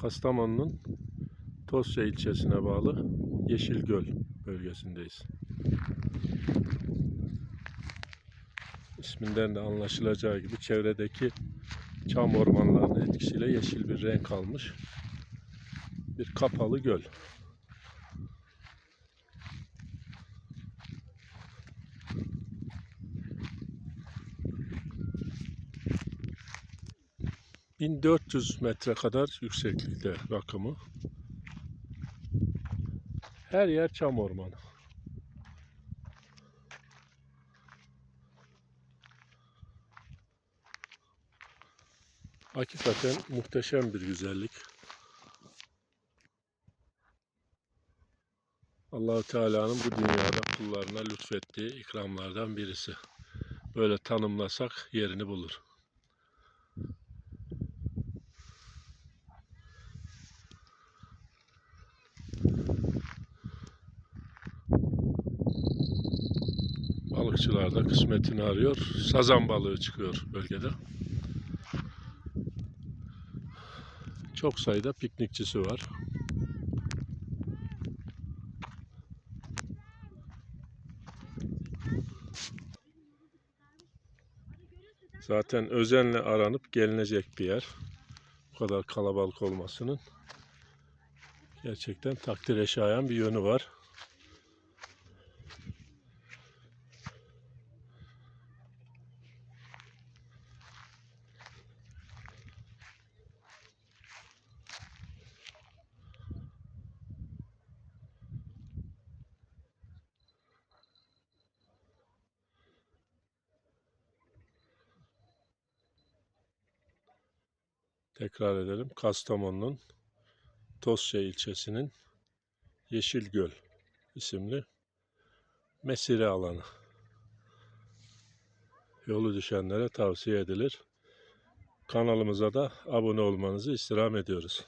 Kastamonu'nun Tosya ilçesine bağlı Yeşilgöl bölgesindeyiz. İsminden de anlaşılacağı gibi çevredeki çam ormanlarının etkisiyle yeşil bir renk almış bir kapalı göl. ...1400 metre kadar yükseklikte rakımı. Her yer çam ormanı. Hakikaten muhteşem bir güzellik. Allahu Teala'nın bu dünyada kullarına lütfettiği ikramlardan birisi. Böyle tanımlasak yerini bulur. Balıkçılar da kısmetini arıyor. Sazan balığı çıkıyor bölgede. Çok sayıda piknikçisi var. Zaten özenle aranıp gelinecek bir yer. Bu kadar kalabalık olmasının gerçekten takdire şayan bir yönü var. Tekrar edelim. Kastamonu'nun Tosya ilçesinin Yeşilgöl isimli mesire alanı. Yolu düşenlere tavsiye edilir. Kanalımıza da abone olmanızı istirham ediyoruz.